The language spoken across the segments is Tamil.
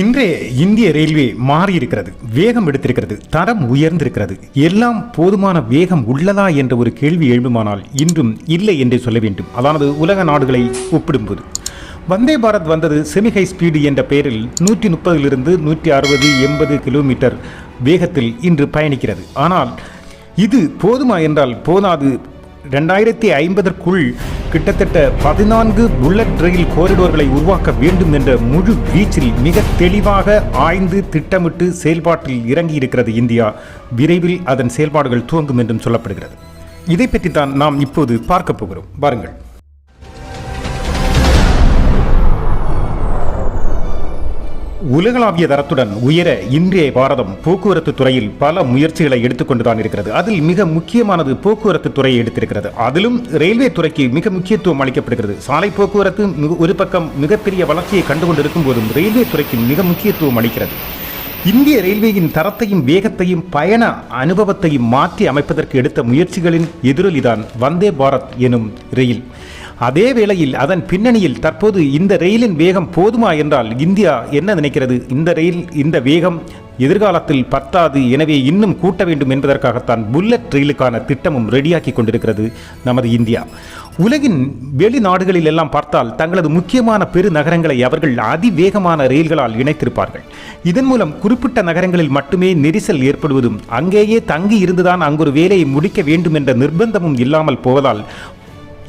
இன்றைய இந்திய ரயில்வே மாறியிருக்கிறது வேகம் எடுத்திருக்கிறது தரம் உயர்ந்திருக்கிறது. எல்லாம் போதுமான வேகம் உள்ளதா என்ற ஒரு கேள்வி எழும்புமானால் இன்றும் இல்லை என்றே சொல்ல வேண்டும். அதாவது உலக நாடுகளை ஒப்பிடும்போது. வந்தே பாரத் வந்தது செமிஹை ஸ்பீடு என்ற பெயரில் நூற்றி முப்பதிலிருந்து நூற்றி அறுபது எண்பது கிலோமீட்டர் வேகத்தில் இன்று பயணிக்கிறது. ஆனால் இது போதுமா என்றால் போதாது ரெண்டாயிரத்தி ஐம்பதற்குள் கிட்டத்தட்ட பதினான்கு புல்லட் ரயில் கோரிடோர்களை உருவாக்க வேண்டும் என்ற முழு வீச்சில் மிக தெளிவாக ஆய்ந்து திட்டமிட்டு செயல்பாட்டில் இறங்கியிருக்கிறது இந்தியா. விரைவில் அதன் செயல்பாடுகள் துவங்கும் என்றும் சொல்லப்படுகிறது. இதை பற்றி தான் நாம் இப்போது பார்க்க போகிறோம். பாருங்கள். உலகளாவிய தரத்துடன் உயர இன்றைய பாரதம் போக்குவரத்து துறையில் பல முயற்சிகளை எடுத்துக்கொண்டுதான் இருக்கிறது. அதில் மிக முக்கியமானது போக்குவரத்து துறையை எடுத்திருக்கிறது. அதிலும் ரயில்வே துறைக்கு மிக முக்கியத்துவம் அளிக்கப்படுகிறது. சாலை போக்குவரத்து ஒரு பக்கம் மிகப்பெரிய வளர்ச்சியை கண்டுகொண்டிருக்கும் போதும் ரயில்வே துறைக்கு மிக முக்கியத்துவம் அளிக்கிறது. இந்திய ரயில்வேயின் தரத்தையும் வேகத்தையும் பயண அனுபவத்தையும் மாற்றி அமைப்பதற்கு எடுத்த முயற்சிகளின் எதிரொலிதான் வந்தே பாரத் எனும் ரயில். அதே வேளையில் அதன் பின்னணியில் தற்போது இந்த ரயிலின் வேகம் போதுமா என்றால் இந்தியா என்ன நினைக்கிறது? இந்த ரயில் இந்த வேகம் எதிர்காலத்தில் பத்தாது எனவே இன்னும் கூட்ட வேண்டும் என்பதற்காகத்தான் புல்லட் ரயிலுக்கான திட்டமும் ரெடியாக்கி கொண்டிருக்கிறது நமது இந்தியா. உலகின் வெளிநாடுகளில் எல்லாம் பார்த்தால் தங்களது முக்கியமான பெரு நகரங்களை அவர்கள் அதிவேகமான ரயில்களால் இணைத்திருப்பார்கள். இதன் மூலம் குறிப்பிட்ட நகரங்களில் மட்டுமே நெரிசல் ஏற்படுவதும் அங்கேயே தங்கி இருந்துதான் அங்கொரு வேலையை முடிக்க வேண்டும் என்ற நிர்பந்தமும் இல்லாமல் போவதால்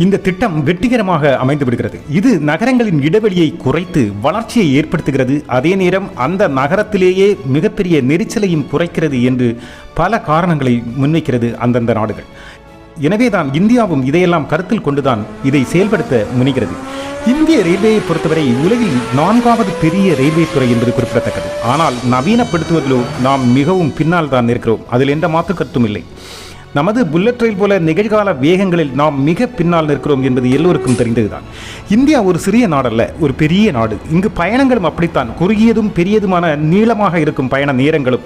இந்த திட்டம் வெற்றிகரமாக அமைந்து விடுகிறது. இது நகரங்களின் இடைவெளியை குறைத்து வளர்ச்சியை ஏற்படுத்துகிறது. அதே நேரம் அந்த நகரத்திலேயே மிகப்பெரிய நெரிச்சலையும் குறைக்கிறது என்று பல காரணங்களை முன்வைக்கிறது அந்தந்த நாடுகள். எனவேதான் இந்தியாவும் இதையெல்லாம் கருத்தில் கொண்டுதான் இதை செயல்படுத்த முனைகிறது. இந்திய ரயில்வேயை பொறுத்தவரை உலகில் நான்காவது பெரிய ரயில்வே துறை என்பது குறிப்பிடத்தக்கது. ஆனால் நவீனப்படுத்துவதிலோ நாம் மிகவும் பின்னால் தான் இருக்கிறோம். அதில் எந்த மாற்று கருத்தும் இல்லை. நமது புல்லட் ரயில் போல நிகழ்கால வேகங்களில் நாம் மிக பின்னால் நிற்கிறோம் என்பது எல்லோருக்கும் தெரிந்ததுதான். இந்தியா ஒரு சிறிய நாடல்ல ஒரு பெரிய நாடு. இங்கு பயணங்களும் அப்படித்தான். குறுகியதும் பெரியதுமான நீளமாக இருக்கும் பயண நேரங்களும்.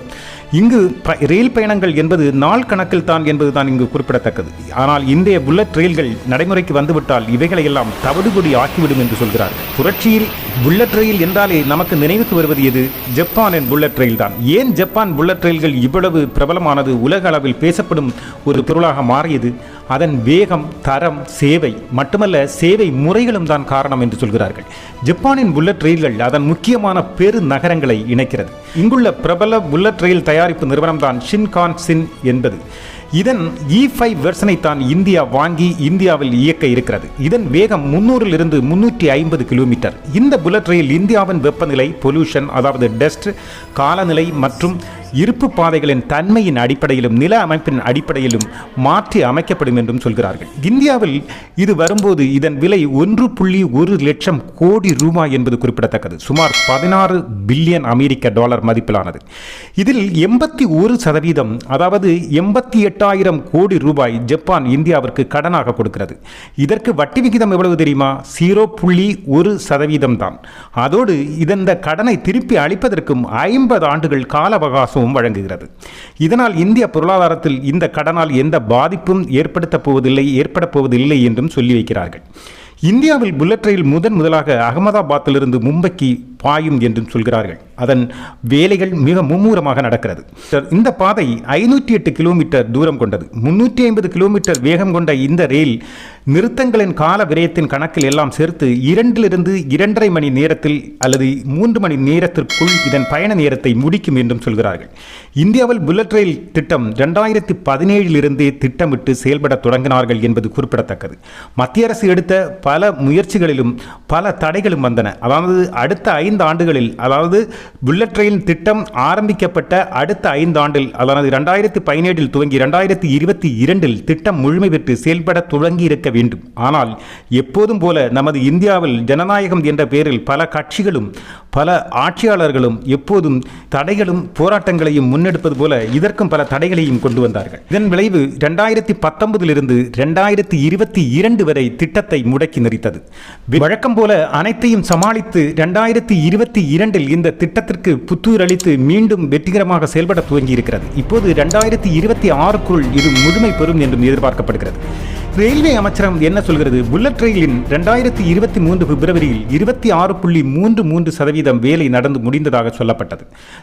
இங்கு ப- ரயில் பயணங்கள் என்பது நாள் கணக்கில் தான் என்பதுதான் இங்கு குறிப்பிடத்தக்கது. ஆனால் இந்திய புல்லட் ரயில்கள் நடைமுறைக்கு வந்துவிட்டால் இவைகளை எல்லாம் தவிடுபொடி ஆக்கிவிடும் என்று சொல்கிறார்கள். புரட்சியில் புல்லட் ரயில் என்றாலே நமக்கு நினைவுக்கு வருவது எது? ஜப்பானின் புல்லட் ரயில் தான். ஏன் ஜப்பான் புல்லட் ரயில்கள் இவ்வளவு பிரபலமானது? உலக அளவில் பேசப்படும் ஒரு பொருளாக மாறியது. அதன் வேகம் தரம் சேவை மட்டுமல்ல சேவை முறைகளும் தான் காரணம் என்று சொல்கிறார்கள். ஜப்பானின் புல்லட் ரயில்கள் அதன் முக்கியமான பெரு நகரங்களை இணைக்கிறது. இங்குள்ள பிரபல புல்லட் ரயில் தயாரிப்பு நிறுவனம் தான் ஷின்கான்சின் என்பது. இதன் e இ ஃபைவ் வெர்ஷனை தான் இந்தியா வாங்கி இந்தியாவில் இயக்க இருக்கிறது. இதன் வேகம் முன்னூறிலிருந்து முன்னூற்றி ஐம்பது கிலோமீட்டர். இந்த புல்லட் ரயில் இந்தியாவின் வெப்பநிலை பொல்யூஷன் அதாவது டஸ்ட் காலநிலை மற்றும் இருப்பு பாதைகளின் தன்மையின் அடிப்படையிலும் நில அமைப்பின் அடிப்படையிலும் மாற்றி அமைக்கப்படும் என்றும் சொல்கிறார்கள். இந்தியாவில் இது வரும்போது இதன் விலை ஒன்று புள்ளி ஒரு லட்சம் கோடி ரூபாய் என்பது குறிப்பிடத்தக்கது. சுமார் பதினாறு பில்லியன் அமெரிக்க டாலர் மதிப்பிலானது. இதில் எண்பத்தி ஒரு சதவீதம் அதாவது எண்பத்தி எட்டாயிரம் கோடி ரூபாய் ஜப்பான் இந்தியாவிற்கு கடனாக கொடுக்கிறது. இதற்கு வட்டி விகிதம் எவ்வளவு தெரியுமா? ஜீரோ புள்ளி ஒரு சதவீதம் தான். அதோடு இதன் கடனை திருப்பி அளிப்பதற்கும் ஐம்பது ஆண்டுகள் கால அவகாசம் அவகாசமும் வழங்குகிறது. இதனால் இந்திய பொருளாதாரத்தில் இந்த கடனால் எந்த பாதிப்பும் ஏற்படுத்தப் போவதில்லை ஏற்படப் போவதில்லை என்றும் சொல்லி வைக்கிறார்கள். இந்தியாவில் புல்லட் ரயில் முதன் முதலாக அகமதாபாத்திலிருந்து மும்பைக்கு பாயும் என்றும் சொல்கிறார்கள். அதன் வேலைகள் மிக மும்முரமாக நடக்கிறது. இந்த பாதை ஐநூற்றி எட்டு கிலோமீட்டர் தூரம் கொண்டது. முன்னூற்றி ஐம்பது கிலோமீட்டர் வேகம் கொண்ட இந்த ரயில் நிறுத்தங்களின் கால விரயத்தின் கணக்கில் எல்லாம் சேர்த்து இரண்டிலிருந்து இரண்டரை மணி நேரத்தில் அல்லது மூன்று மணி நேரத்திற்குள் இதன் பயண நேரத்தை முடிக்கும் என்றும் சொல்கிறார்கள். இந்தியாவில் புல்லட் ரயில் திட்டம் ரெண்டாயிரத்தி பதினேழிலிருந்தே திட்டமிட்டு செயல்பட தொடங்கினார்கள் என்பது குறிப்பிடத்தக்கது. மத்திய அரசு எடுத்த பல முயற்சிகளிலும் பல தடைகளும் வந்தன. அதாவது அடுத்த ஐந்து ஆண்டுகளில் அதாவது புல்லட் ரயில் திட்டம் ஆரம்பிக்கப்பட்ட அடுத்த ஐந்தாண்டில் அதாவது இரண்டாயிரத்தி பதினேழில் துவங்கி இரண்டாயிரத்தி இருபத்தி இரண்டில் திட்டம் முழுமை பெற்று செயல்பட தொடங்கி இருக்க வேண்டும். ஆனால் எப்போதும் போல நமது இந்தியாவில் ஜனநாயகம் என்ற பெயரில் பல கட்சிகளும் பல ஆட்சியாளர்களும் எப்போதும் தடைகளும் போராட்டங்களையும் முன்னெடுப்பது போல இதற்கும் பல தடைகளையும் கொண்டு வந்தார்கள். இதன் விளைவு இரண்டாயிரத்தி பத்தொன்பதிலிருந்து இரண்டாயிரத்தி இருபத்தி இரண்டு வரை திட்டத்தை முடக்கி நிறுத்தது. வழக்கம் போல அனைத்தையும் சமாளித்து இரண்டாயிரத்தி இருபத்தி இரண்டில் இந்த திட்டத்திற்கு புத்துயிர் அளித்து மீண்டும் வெற்றிகரமாக செயல்பட துவங்கி இருக்கிறது இப்போது இரண்டாயிரத்தி இருபத்தி ஆறுக்குள் இது முழுமை பெறும் என்றும் எதிர்பார்க்கப்படுகிறது. ரயில்வே அமைச்சரம் என்ன சொல்கிறது? புல்லட் ரயிலின் ரெண்டாயிரத்தி இருபத்தி மூன்று பிப்ரவரியில் இருபத்தி ஆறு புள்ளி மூன்று மூன்று சதவீதம் வேலை நடந்து முடிந்ததாக சொல்லப்பட்டது.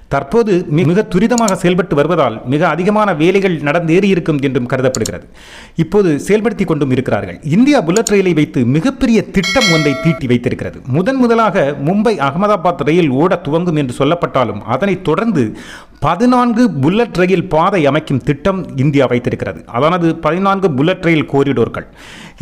தற்போது மி- மிக துரிதமாக செயல்பட்டு வருவதால் மிக அதிகமான வேலைகள் நடந்தேறி இருக்கும் என்றும் கருதப்படுகிறது. இப்போது செயல்படுத்தி கொண்டும் இருக்கிறார்கள். இந்தியா புல்லட் ரயிலை வைத்து மிகப்பெரிய திட்டம் ஒன்றை தீட்டி வைத்திருக்கிறது. முதன் முதலாக மும்பை அகமதாபாத் ரயில் ஓட துவங்கும் என்று சொல்லப்பட்டாலும் அதனைத் தொடர்ந்து பதினான்கு புல்லட் ரயில் பாதை அமைக்கும் திட்டம் இந்தியா வைத்திருக்கிறது. அதானது பதினான்கு புல்லட் ரயில் கோரிடோர்கள்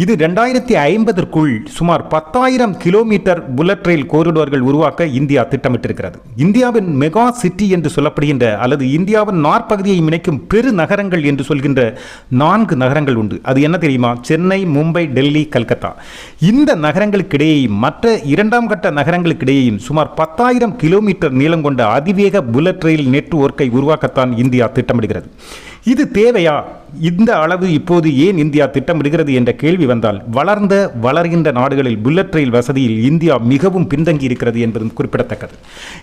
இது ரெண்டாயிரத்தி ஐம்பதற்குள் சுமார் பத்தாயிரம் கிலோமீட்டர் புல்லட் ரயில் கோரிடோர்கள் உருவாக்க இந்தியா திட்டமிட்டிருக்கிறது. இந்தியாவின் மெகா சிட்டி என்று சொல்லப்படுகின்ற அல்லது இந்தியாவின் நாற்பகுதியை இணைக்கும் பெரு நகரங்கள் என்று சொல்கின்ற நான்கு நகரங்கள் உண்டு. அது என்ன தெரியுமா? சென்னை மும்பை டெல்லி கல்கத்தா. இந்த நகரங்களுக்கிடையேயும் மற்ற இரண்டாம் கட்ட நகரங்களுக்கிடையேயும் சுமார் பத்தாயிரம் கிலோமீட்டர் நீளம் கொண்ட அதிவேக புல்லட் ரயில் நெட்வொர்க்கை உருவாக்கத்தான் இந்தியா திட்டமிடுகிறது. இது தேவையா? இந்த அளவு இப்போது ஏன் இந்தியா திட்டமிடுகிறது என்ற கேள்வி வந்தால் வளர்ந்த வளர்கின்ற நாடுகளில் புல்லட் ரயில் வசதியில் இந்தியா மிகவும் பின்தங்கி இருக்கிறது என்பதும் குறிப்பிடத்தக்கது.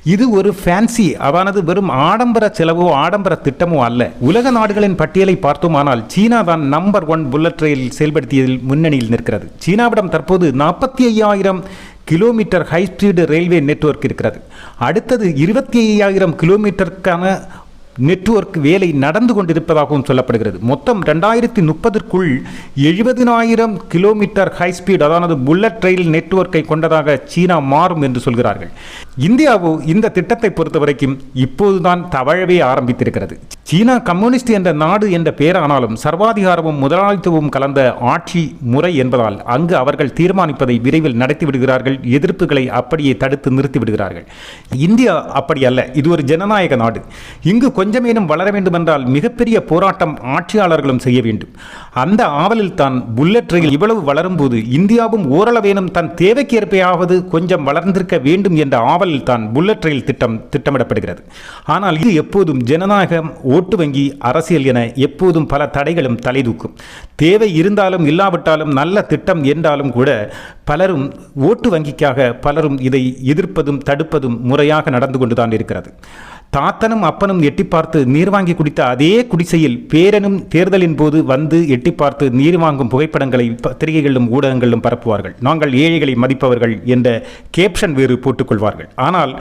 இது ஒரு ஃபேன்சி அதானது வெறும் ஆடம்பர செலவோ ஆடம்பர திட்டமோ அல்ல. உலக நாடுகளின் பட்டியலை பார்த்தோமானால் சீனா தான் நம்பர் ஒன் புல்லட் ரயில் செயல்படுத்தியதில் முன்னணியில் நிற்கிறது. சீனாவிடம் தற்போது நாற்பத்தி ஐயாயிரம் kilometre high speed railway network இருக்கிறது. அடுத்தது இருபத்தி ஐயாயிரம் கிலோமீட்டருக்கான நெட்வொர்க் வேலை நடந்து கொண்டிருப்பதாகவும் சொல்லப்படுகிறது. மொத்தம் ரெண்டாயிரத்தி முப்பதற்குள் எழுபதினாயிரம் கிலோமீட்டர் ஹை ஸ்பீட் புல்லட் ரயில் நெட்வொர்க்கை கொண்டதாக சீனா மாறும் என்று சொல்கிறார்கள். இந்தியாவோ இந்த திட்டத்தை பொறுத்த வரைக்கும் இப்போதுதான் தவழவே ஆரம்பித்திருக்கிறது. சீனா கம்யூனிஸ்ட் என்ற நாடு என்ற பெயரானாலும் சர்வாதிகாரமும் முதலாளித்துவமும் கலந்த ஆட்சி முறை என்பதால் அங்கு அவர்கள் தீர்மானிப்பதை விரைவில் நடத்தி விடுகிறார்கள் எதிர்ப்புகளை அப்படியே தடுத்து நிறுத்தி விடுகிறார்கள் இந்தியா அப்படி அல்ல இது ஒரு ஜனநாயக நாடு. இங்கு கொஞ்சமேனும் வளர வேண்டுமென்றால் மிகப்பெரிய போராட்டம் ஆட்சியாளர்களும் செய்ய வேண்டும். அந்த ஆவலில் தான் புல்லட் ரயில் இவ்வளவு வளரும்போது இந்தியாவும் ஓரளவேனும் தன் தேவைக்கேற்பையாவது கொஞ்சம் வளர்ந்திருக்க வேண்டும் என்ற ஆவலில் தான் புல்லட் ரயில் திட்டம் திட்டமிடப்படுகிறது. ஆனால் இது எப்போதும் ஜனநாயகம் ஓட்டு வங்கி அரசியல் என எப்போதும் பல தடைகளும் தலைதூக்கும். தேவை இருந்தாலும் இல்லாவிட்டாலும் நல்ல திட்டம் என்றாலும் கூட பலரும் ஓட்டு வங்கிக்காக பலரும் இதை எதிர்ப்பதும் தடுப்பதும் முறையாக நடந்து கொண்டுதான் இருக்கிறது. தாத்தனும் அப்பனும் எட்டி பார்த்து நீர் வாங்கி குடித்த அதே குடிசையில் பேரனும் தேர்தலின் போது வந்து எட்டி பார்த்து நீர் வாங்கும் புகைப்படங்களை பத்திரிகைகளிலும் ஊடகங்களிலும் பரப்புவார்கள். நாங்கள் ஏழைகளை மதிப்பவர்கள் என்ற கேப்ஷன் வேறு போட்டுக்கொள்வார்கள். ஆனால்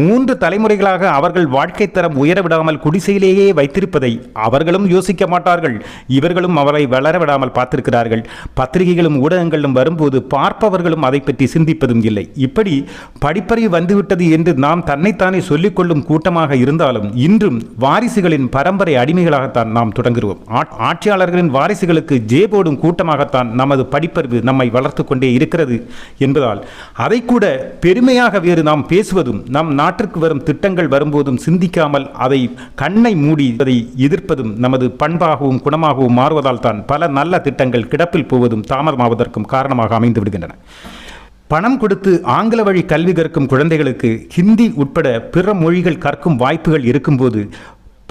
மூன்று தலைமுறைகளாக அவர்கள் வாழ்க்கை தரம் உயர விடாமல் குடிசையிலேயே வைத்திருப்பதை அவர்களும் யோசிக்க மாட்டார்கள். இவர்களும் அவரை வளர விடாமல் பார்த்திருக்கிறார்கள். பத்திரிகைகளும் ஊடகங்களிலும் வரும்போது பார்ப்பவர்களும் அதை பற்றி சிந்திப்பதும் இல்லை. இப்படி படிப்பறிவு வந்துவிட்டது என்று நாம் தன்னைத்தானே சொல்லிக்கொள்ளும் கூட்டமாக இருந்தாலும் இன்றும் வாரிசுகளின் பரம்பரை அடிமைகளாகத்தான் நாம் தொடங்குகிறோம். ஆட்- ஆட்சியாளர்களின் வாரிசுகளுக்கு ஜே போடும் கூட்டமாகத்தான் நமது படிப்பறிவு நம்மை வளர்த்து கொண்டே இருக்கிறது என்பதால் அதை கூட பெருமையாக வேறு நாம் பேசுவதும் நம் நாட்டிற்கு வரும் திட்டங்கள் வரும்போதும் சிந்திக்காமல் அதை கண்ணை மூடி அதை எதிர்ப்பதும் நமது பண்பாகவும் குணமாகவும் மாறுவதால் தான் பல நல்ல திட்டங்கள் கிடப்பில் போவதும் தாமதமாவதற்கும் காரணமாக அமைந்து விடுகின்றன. பணம் கொடுத்து ஆங்கில வழி கல்வி கற்கும் குழந்தைகளுக்கு ஹிந்தி உட்பட பிற மொழிகள் கற்கும் வாய்ப்புகள் இருக்கும்போது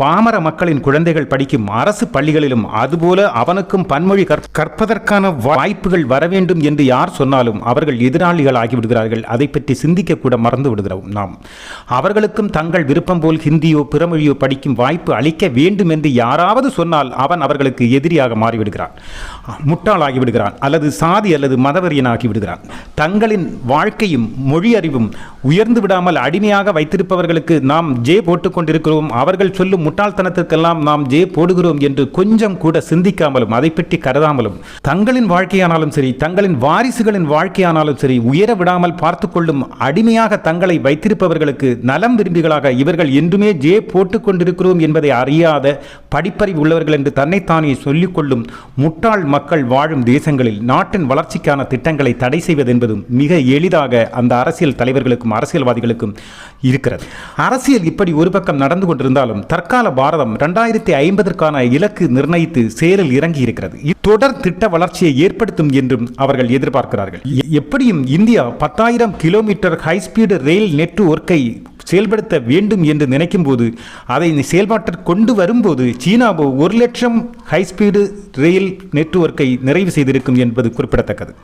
பாமர மக்களின் குழந்தைகள் படிக்கும் அரசு பள்ளிகளிலும் அதுபோல அவனுக்கும் பன்மொழி கற்- கற்பதற்கான வாய்ப்புகள் வர வேண்டும் என்று யார் சொன்னாலும் அவர்கள் எதிராளிகள் ஆகிவிடுகிறார்கள். அதை பற்றி சிந்திக்க கூட மறந்து விடுகிறோம் நாம். அவர்களுக்கும் தங்கள் விருப்பம் போல் ஹிந்தியோ பிறமொழியோ படிக்கும் வாய்ப்பு அளிக்க வேண்டும் என்று யாராவது சொன்னால் அவன் அவர்களுக்கு எதிரியாக மாறிவிடுகிறான். முட்டாளாகிவிடுகிறான் அல்லது சாதி அல்லது மதவெறியனாகி விடுகிறான் தங்களின் வாழ்க்கையும் மொழி அறிவும் உயர்ந்து விடாமல் அடிமையாக வைத்திருப்பவர்களுக்கு நாம் ஜே போட்டுக் கொண்டிருக்கிறோம். அவர்கள் சொல்லும் முட்டாள்தனத்திற்கெல்லாம் நாம் ஜே போடுகிறோம் என்று கொஞ்சம் கூட சிந்திக்காமலும் அதை பற்றி கருதாமலும் தங்களின் வாழ்க்கையானாலும் சரி தங்களின் வாரிசுகளின் வாழ்க்கையானாலும் சரி உயர விடாமல் பார்த்து கொள்ளும் அடிமையாக தங்களை வைத்திருப்பவர்களுக்கு நலம் விரும்பிகளாக இவர்கள் என்றுமே ஜே போட்டுக்கொண்டிருக்கிறோம் என்பதை அறியாத படிப்பறிவு உள்ளவர்கள் என்று தன்னைத்தானே சொல்லிக்கொள்ளும் முட்டாள் மக்கள் வாழும் தேசங்களில் நாட்டின் வளர்ச்சிக்கான திட்டங்களை தடை செய்வது என்பதும் மிக எளிதாக அந்த அரசியல் தலைவர்களுக்கும் அரசியல்வாதிகளுக்கும் இருக்கிறது. அரசியல் இப்படி ஒரு பக்கம் நடந்து கொண்டிருந்தாலும் தற்கால பாரதம் இரண்டாயிரத்தி ஐம்பதற்கான இலக்கு நிர்ணயித்து செயலில் இறங்கி இருக்கிறது தொடர் திட்ட வளர்ச்சியை ஏற்படுத்தும் என்றும் அவர்கள் எதிர்பார்க்கிறார்கள். எப்படியும் இந்தியா பத்தாயிரம் கிலோமீட்டர் ஹை ஸ்பீடு ரயில் நெட்வொர்க்கை செயல்படுத்த வேண்டும் என்று நினைக்கும் போது அதை செயல்பாட்டிற்கு கொண்டு வரும்போது சீனாவோ ஒரு லட்சம் ஹைஸ்பீடு ரயில் நெட்வொர்க்கை நிறைவு செய்திருக்கும் என்பது குறிப்பிடத்தக்கது.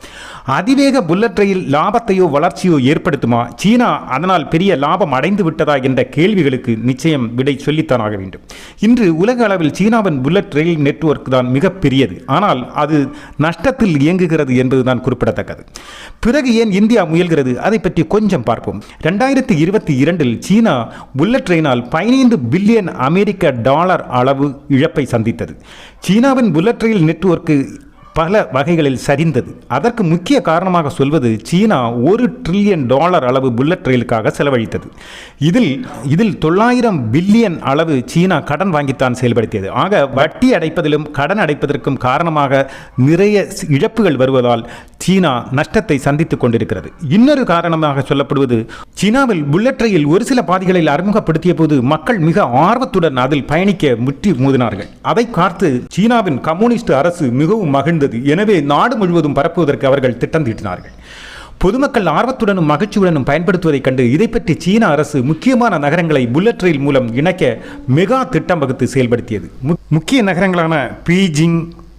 அதிவேக புல்லட் ரயில் லாபத்தையோ வளர்ச்சியோ ஏற்படுத்துமா? சீனா அதனால் பெரிய லாபம் அடைந்து விட்டதா என்ற கேள்விகளுக்கு நிச்சயம் விடை சொல்லித்தான் ஆக வேண்டும். இன்று உலக அளவில் சீனாவின் புல்லட் ரயில் நெட்வொர்க் தான் மிகப்பெரியது ஆனால் அது நஷ்டத்தில் இயங்குகிறது என்பதுதான் குறிப்பிடத்தக்கது. பிறகு ஏன் இந்தியா முயல்கிறது? அதை பற்றி கொஞ்சம் பார்ப்போம். ரெண்டாயிரத்தி இருபத்தி இரண்டில் சீனா புல்லட் ட்ரெயினால் பதினைந்து பில்லியன் அமெரிக்க டாலர் அளவு இழப்பை சந்தித்தது. சீனாவின் புல்லட் ரயில் நெட்வொர்க்கு பல வகைகளில் சரிந்தது. அதற்கு முக்கிய காரணமாக சொல்வது சீனா ஒரு ட்ரில்லியன் டாலர் அளவு புல்லட் ரயிலுக்காக செலவழித்தது. இதில் இதில் தொள்ளாயிரம் பில்லியன் அளவு சீனா கடன் வாங்கித்தான் செயல்படுத்தியது. ஆக வட்டி அடைப்பதிலும் கடன் அடைப்பதற்கும் காரணமாக நிறைய இழப்புகள் வருவதால் சீனா நஷ்டத்தை சந்தித்துக் கொண்டிருக்கிறது. இன்னொரு காரணமாக சொல்லப்படுவது சீனாவில் புல்லட் ரயில் ஒரு சில பாதைகளில் அறிமுகப்படுத்திய போது மக்கள் மிக ஆர்வத்துடன் அதில் பயணிக்க முற்றி மோதினார்கள். அதை பார்த்து சீனாவின் கம்யூனிஸ்ட் அரசு மிகவும் மகிழ்ந்து இருந்தது. எனவே நாடு முழுவதும் பரப்புவதற்கு அவர்கள் திட்டம் தீட்டினார்கள் பொதுமக்கள் ஆர்வத்துடனும் மகிழ்ச்சியுடனும் பயன்படுத்துவதைக் கண்டு இதை பற்றி சீன அரசு முக்கியமான நகரங்களை புல்லட் ரயில் மூலம் இணைக்க மெகா திட்டம் வகுத்து செயல்படுத்தியது. முக்கிய நகரங்களான பீஜிங்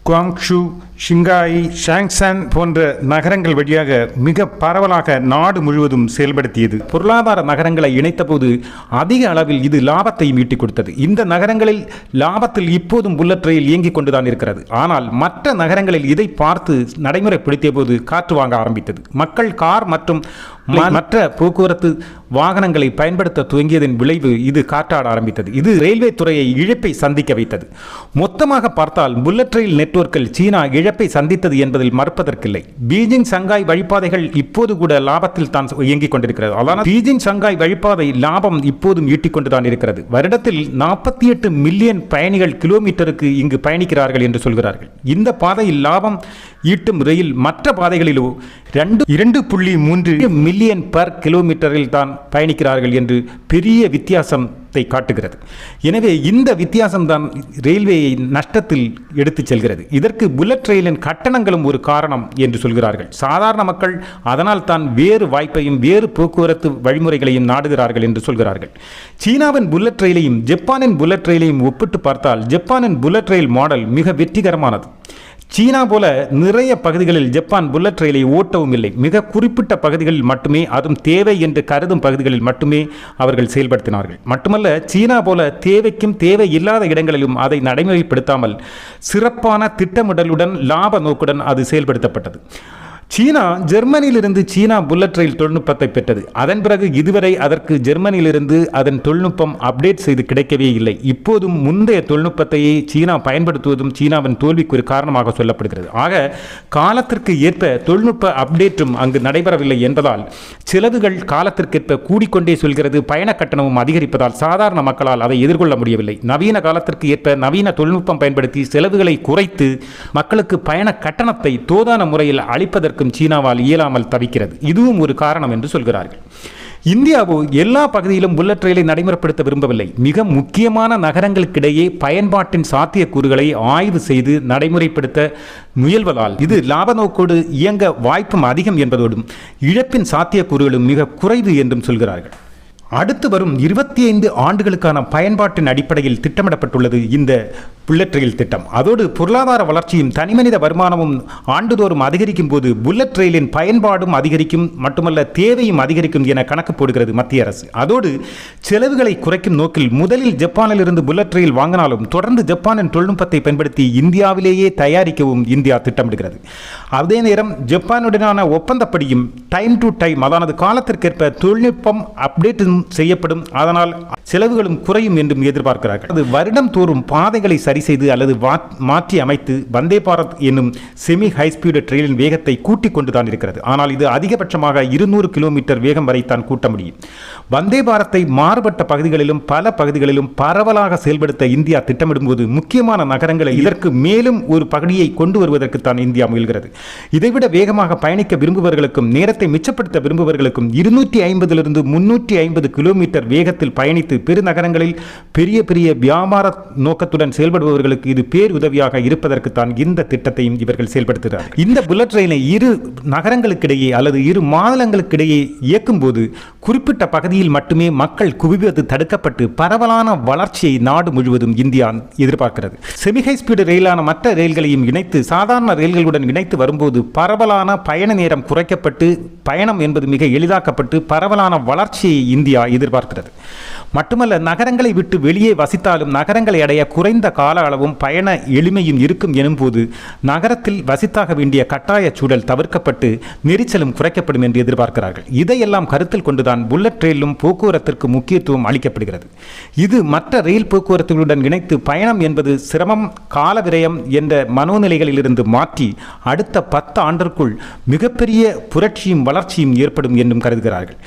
குவாங்ஷு ஷிங்காய் ஷாங்சான் போன்ற நகரங்கள் வழியாக மிக பரவலாக நாடு முழுவதும் செயல்படுத்தியது. பொருளாதார நகரங்களை இணைத்தபோது அதிக அளவில் இது லாபத்தை மீட்டிக் கொடுத்தது. இந்த நகரங்களில் லாபத்தில் இப்போதும் புல்லட் ரயில் இயங்கிக் கொண்டுதான் இருக்கிறது. ஆனால் மற்ற நகரங்களில் இதை பார்த்து நடைமுறைப்படுத்திய போது காற்று வாங்க ஆரம்பித்தது. மக்கள் கார் மற்றும் ம- மற்ற போக்குவரத்து வாகனங்களை பயன்படுத்த துவங்கியதன் விளைவு இது காற்றாட ஆரம்பித்தது. இது ரயில்வே துறையை இழப்பை சந்திக்க வைத்தது. மொத்தமாக பார்த்தால் புல்லட் ரயில் நெட்வொர்க்கில் சீனா இழப்பை சந்தித்தது என்பதில் மறுப்பதற்கில்லை. பீஜிங் சங்காய் வழிபாதைகள் இப்போது கூட லாபத்தில் தான் இயங்கிக் கொண்டிருக்கிறது. அதான பீஜிங் சங்காய் வழிபாதை லாபம் இப்போதும் ஈட்டிக் கொண்டுதான் இருக்கிறது. வருடத்தில் நாற்பத்தி எட்டு மில்லியன் பயணிகள் கிலோமீட்டருக்கு இங்கு பயணிக்கிறார்கள் என்று சொல்கிறார்கள். இந்த பாதையில் லாபம் ஈட்டும் ரயில் மற்ற பாதைகளிலோ ரெண்டு இரண்டு புள்ளி மூன்று மில்லியன் பர் கிலோமீட்டரில் தான் பயணிக்கிறார்கள் என்று பெரிய வித்தியாசம் வித்தியாசத்தை காட்டுகிறது. எனவே இந்த வித்தியாசம்தான் ரயில்வேயை நஷ்டத்தில் எடுத்துச் செல்கிறது. இதற்கு புல்லட் ரயிலின் கட்டணங்களும் ஒரு காரணம் என்று சொல்கிறார்கள். சாதாரண மக்கள் அதனால் தான் வேறு வாய்ப்பையும் வேறு போக்குவரத்து வழிமுறைகளையும் நாடுகிறார்கள் என்று சொல்கிறார்கள். சீனாவின் புல்லட் ரயிலையும் ஜப்பானின் புல்லட் ரயிலையும் ஒப்பிட்டு பார்த்தால் ஜப்பானின் புல்லட் ரயில் மாடல் மிக வெற்றிகரமானது. சீனா போல நிறைய பகுதிகளில் ஜப்பான் புல்லட் ரயிலை ஓட்டவும் இல்லை. மிக குறிப்பிட்ட பகுதிகளில் மட்டுமே அதுவும் தேவை என்று கருதும் பகுதிகளில் மட்டுமே அவர்கள் செயல்படுத்தினார்கள். மட்டுமல்ல சீனா போல தேவைக்கும் தேவை இல்லாத இடங்களிலும் அதை நடைமுறைப்படுத்தாமல் சிறப்பான திட்டமிடலுடன் லாப நோக்குடன் அது செயல்படுத்தப்பட்டது. சீனா ஜெர்மனியிலிருந்து சீனா புல்லட் ரயில் தொழில்நுட்பத்தை பெற்றது. அதன் பிறகு இதுவரை அதற்கு ஜெர்மனியிலிருந்து அதன் தொழில்நுட்பம் அப்டேட் செய்து கிடைக்கவே இல்லை. இப்போதும் முந்தைய தொழில்நுட்பத்தையே சீனா பயன்படுத்துவதும் சீனாவின் தோல்விக்கு ஒரு காரணமாக சொல்லப்படுகிறது. ஆக காலத்திற்கு ஏற்ப தொழில்நுட்ப அப்டேட்டும் அங்கு நடைபெறவில்லை என்பதால் செலவுகள் காலத்திற்கேற்ப கூடிக்கொண்டே சொல்கிறது. பயண கட்டணமும் அதிகரிப்பதால் சாதாரண மக்களால் அதை எதிர்கொள்ள முடியவில்லை. நவீன காலத்திற்கு ஏற்ப நவீன தொழில்நுட்பம் பயன்படுத்தி செலவுகளை குறைத்து மக்களுக்கு பயண கட்டணத்தை தோதான முறையில் அளிப்பதற்கும் சீனாவால் இயலாமல் தவிக்கிறது. இதுவும் ஒரு காரணம் என்று சொல்கிறார்கள். இந்தியாவோ எல்லா பகுதியிலும் புல்லட் ரயிலை நடைமுறைப்படுத்த விரும்பவில்லை. மிக முக்கியமான நகரங்களுக்கிடையே பயன்பாட்டின் சாத்தியக்கூறுகளை ஆய்வு செய்து நடைமுறைப்படுத்த முயல்வதால் இது லாப நோக்கோடு இயங்க வாய்ப்பும் அதிகம் என்பதோடும் இழப்பின் சாத்தியக்கூறுகளும் மிக குறைவு என்றும் சொல்கிறார்கள். அடுத்து வரும் இருபத்தி ஐந்து ஆண்டுகளுக்கான பயன்பாட்டின் அடிப்படையில் திட்டமிடப்பட்டுள்ளது இந்த புல்லட் ரயில் திட்டம். அதோடு பொருளாதார வளர்ச்சியும் தனிமனித வருமானமும் ஆண்டுதோறும் அதிகரிக்கும் போது புல்லட் ரயிலின் பயன்பாடும் அதிகரிக்கும் மட்டுமல்ல தேவையும் அதிகரிக்கும் என கணக்கு போடுகிறது மத்திய அரசு. அதோடு செலவுகளை குறைக்கும் நோக்கில் முதலில் ஜப்பானில் இருந்து புல்லட் ரயில் வாங்கினாலும் தொடர்ந்து ஜப்பானின் தொழில்நுட்பத்தை பயன்படுத்தி இந்தியாவிலேயே தயாரிக்கவும் இந்தியா திட்டமிடுகிறது. அதே நேரம் ஜப்பானுடனான ஒப்பந்தப்படியும் டைம் டு டைம் அதானது காலத்திற்கேற்ப தொழில்நுட்பம் அப்டேட்டும் செய்யப்படும். அதனால் செலவுகளும் குறையும் என்றும் எதிர்பார்க்கிறார்கள். அது வருடம் தோறும் பாதைகளை சரி செய்து அல்லது மாற்றி அமைத்து வந்தே பாரத் என்னும் செமி ஹை ஸ்பீடு ட்ரெயினின் வேகத்தை கூட்டிக் கொண்டுதான் இருக்கிறது. ஆனால் இது அதிகபட்சமாக இருநூறு கிலோமீட்டர் வேகம் வரை தான் கூட்ட முடியும். வந்தே பாரத்தை மாறுபட்ட பகுதிகளிலும் பல பகுதிகளிலும் பரவலாக செயல்படுத்த இந்தியா திட்டமிடும்போது முக்கியமான நகரங்களை இதற்கு மேலும் ஒரு பகுதியை கொண்டு வருவதற்கு தான் இந்தியா முயல்கிறது. இதைவிட வேகமாக பயணிக்க விரும்புபவர்களுக்கும் நேரத்தை மிச்சப்படுத்த விரும்புபவர்களுக்கும் இருநூற்றி ஐம்பதிலிருந்து முன்னூற்றி ஐம்பது கிலோமீட்டர் வேகத்தில் பயணித்து பெருநகரங்களில் பெரிய பெரிய வியாபார நோக்கத்துடன் செயல்படுபவர்களுக்கு இது பேருதவியாக இருப்பதற்குத்தான் இந்த திட்டத்தையும் இவர்கள் செயல்படுத்துகிறார் இந்த புல்லட் ரயிலை இரு நகரங்களுக்கிடையே அல்லது இரு மாநிலங்களுக்கிடையே இயக்கும்போது குறிப்பிட்ட பகுதியில் மட்டுமே மக்கள் குவிவது தடுக்கப்பட்டு பரவலான வளர்ச்சியை நாடு முழுவதும் இந்தியா எதிர்பார்க்கிறது. செமிஹை ஸ்பீடு ரயிலான மற்ற ரயில்களையும் இணைத்து சாதாரண ரயில்களுடன் இணைத்து வரும்போது பரவலான பயண நேரம் குறைக்கப்பட்டு பயணம் என்பது மிக எளிதாக்கப்பட்டு பரவலான வளர்ச்சியை இந்தியா எதிர்பார்க்கிறது. மட்டுமல்ல நகரங்களை விட்டு வெளியே வசித்தாலும் நகரங்களை அடைய குறைந்த கால அளவும் பயண எளிமையும் இருக்கும் எனும்போது நகரத்தில் வசித்தாக வேண்டிய கட்டாய சூழல் தவிர்க்கப்பட்டு நெரிச்சலும் குறைக்கப்படும் என்று எதிர்பார்க்கிறார்கள். இதையெல்லாம் கருத்தில் கொண்டுதான் புல்லட் ரயிலும் போக்குவரத்திற்கு முக்கியத்துவம் அளிக்கப்படுகிறது. இது மற்ற ரயில் போக்குவரத்துகளுடன் இணைத்து பயணம் என்பது சிரமம் கால விரயம் என்ற மனோநிலைகளிலிருந்து மாற்றி அடுத்த பத்து ஆண்டிற்குள் மிகப்பெரிய புரட்சியும் வளர்ச்சியும் ஏற்படும் என்றும் கருதுகிறார்கள்.